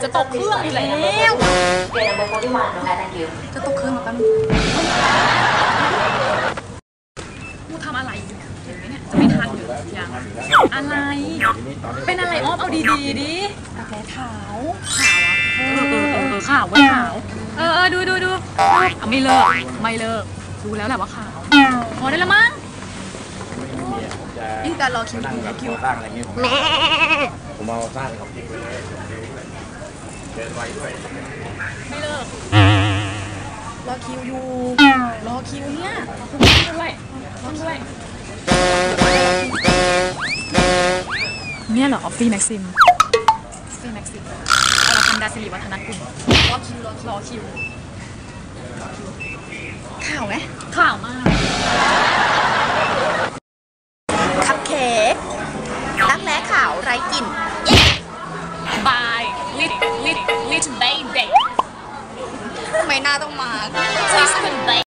เดียวเนี่ยจะตกเครื่องอยู่แล้ว Okay, number 41. Okay, thank you. จะตกเครื่องมาแป๊บนึงกูทำอะไรอยู่เห็นไหมเนี่ย จะไม่ทันหรือยังอะไร เป็นอะไรอ้อมเอาดีๆดิกาแฟขาวขาวอะเออเออเออเออขาวเว่าขาวเออเออดูดูดูเอาไม่เลิกไม่เลิกดูแล้วแหละว่าขาวพอได้แล้วมั้งนี่การรอคิวนั่งแบบคิวสร้างอะไรเงี้ยผมผมเอาสร้างครับเดินไวด้วยไม่เลิกรอคิวอยู่รอคิวเนี่ยรอคิวด้วยต้องด้วยเนี่ยเหรอออฟฟี่แม็กซิมออฟฟี่แม็กซิมเราเป็นดาสิริวัฒนกุลรอคิวรอคิวข่าวไหมข่าวมากคัพเค้กรักแร้ขาวไร้กลิ่น ลิทลิทลิทเบย์เ